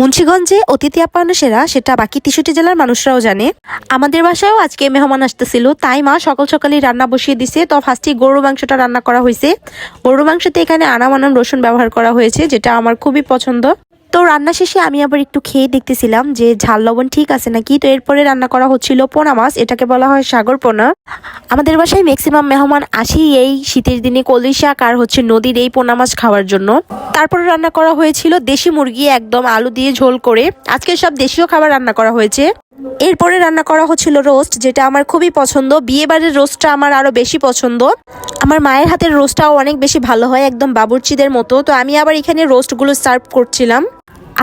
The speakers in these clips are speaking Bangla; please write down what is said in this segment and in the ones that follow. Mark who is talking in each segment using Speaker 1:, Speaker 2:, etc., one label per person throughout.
Speaker 1: মুন্সিগঞ্জে অতিথি আপ্যায়ন সেরা, সেটা বাকি তেষট্টি জেলার মানুষরাও জানে। আমাদের বাসায়ও আজকে মেহমান আসতেছিল। তাই মা সকাল সকালে রান্না বসিয়ে দিছে। তো ফার্স্টে গরু মাংসটা রান্না করা হয়েছে। গরু মাংসতে এখানে আনাম আনাম রসুন ব্যবহার করা হয়েছে, যেটা আমার খুবই পছন্দ। তো রান্না শেষে আমি আবার একটু খেয়ে দেখতেছিলাম যে ঝাল লবণ ঠিক আছে নাকি? তো এরপরে রান্না করা হচ্ছিল পোনা মাছ, এটাকে বলা হয় সাগর পোনা। আমাদের বাসায় ম্যাক্সিমাম মেহমান আসি এই শীতের দিনে কলই শাক আর হচ্ছে নদীর এই পোনা মাছ খাওয়ার জন্য। তারপরে রান্না করা হয়েছিল দেশি মুরগি, একদম আলু দিয়ে ঝোল করে। আজকে সব দেশীয় খাবার রান্না করা হয়েছে। এরপরে রান্না করা হচ্ছিল রোস্ট, যেটা আমার খুবই পছন্দ। বিয়ে বাড়ির রোস্টটা আমার আরও বেশি পছন্দ। আমার মায়ের হাতের রোস্টটাও অনেক বেশি ভালো হয়, একদম বাবুর্চিদের মতো। তো আমি আবার এখানে রোস্টগুলো সার্ভ করছিলাম।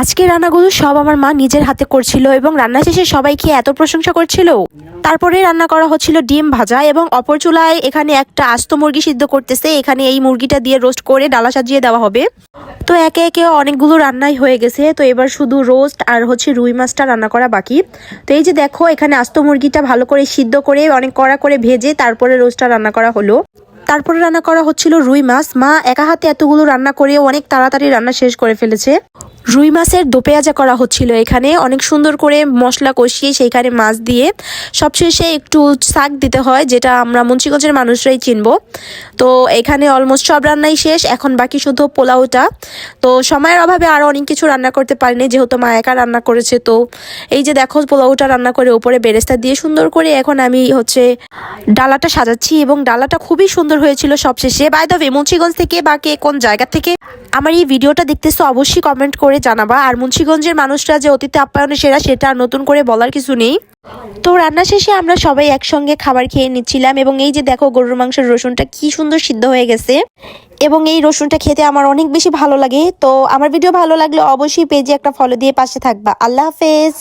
Speaker 1: আজকে রান্নাগুলো সব আমার মা নিজের হাতে করছিল এবং রান্না শেষে সবাই খেয়ে এত প্রশংসা করছিল। তারপরে রান্না করা হচ্ছিল ডিম ভাজা এবং অপর চুলায় এখানে একটা আস্ত মুরগি সিদ্ধ করতেছে। এখানে এই মুরগিটা দিয়ে রোস্ট করে ডালা সাজিয়ে দেওয়া হবে। তো একে একে অনেকগুলো রান্নাই হয়ে গেছে। তো এবার শুধু রোস্ট আর হচ্ছে রুই মাছটা রান্না করা বাকি। তো এই যে দেখো, এখানে আস্ত মুরগিটা ভালো করে সিদ্ধ করে, অনেক কড়া করে ভেজে তারপরে রোস্টটা রান্না করা হলো। তারপরে রান্না করা হচ্ছিল রুই মাছ। মা একা হাতে এতগুলো রান্না করে অনেক তাড়াতাড়ি রান্না শেষ করে ফেলেছে। রুই মাছের দোপেয়াজা করা হচ্ছিল এখানে। অনেক সুন্দর করে মশলা কষিয়ে সেইখানে মাছ দিয়ে সবশেষে একটু শাক দিতে হয়, যেটা আমরা মুন্সিগঞ্জের মানুষরাই চিনব। তো এখানে অলমোস্ট সব রান্নাই শেষ, এখন বাকি শুধু পোলাওটা। তো সময়ের অভাবে আরও অনেক কিছু রান্না করতে পারিনি, যেহেতু মা একা রান্না করেছে। তো এই যে দেখো পোলাওটা রান্না করে উপরে বেরেস্তা দিয়ে সুন্দর করে এখন আমি হচ্ছে ডালাটা সাজাচ্ছি এবং ডালাটা খুবই সুন্দর হয়েছিল সবশেষে। বাই দ্য মুন্সিগঞ্জ থেকে বা কে কোন জায়গা থেকে আমার এই ভিডিওটা দেখতেছো অবশ্যই কমেন্ট করে জানাবা। আর মুন্সিগঞ্জের মানুষরা যে অতীতে আপ্যায়নে সেরা, সেটা আর নতুন করে বলার কিছু নেই। তো রান্না শেষে আমরা সবাই একসঙ্গে খাবার খেয়ে নিচ্ছিলাম এবং এই যে দেখো গরুর মাংসের রসুনটা কি সুন্দর সিদ্ধ হয়ে গেছে। এবং এই রসুনটা খেতে আমার অনেক বেশি ভালো লাগে। তো আমার ভিডিও ভালো লাগলে অবশ্যই পেজে একটা ফলো দিয়ে পাশে থাকবা। আল্লাহ হাফেজ।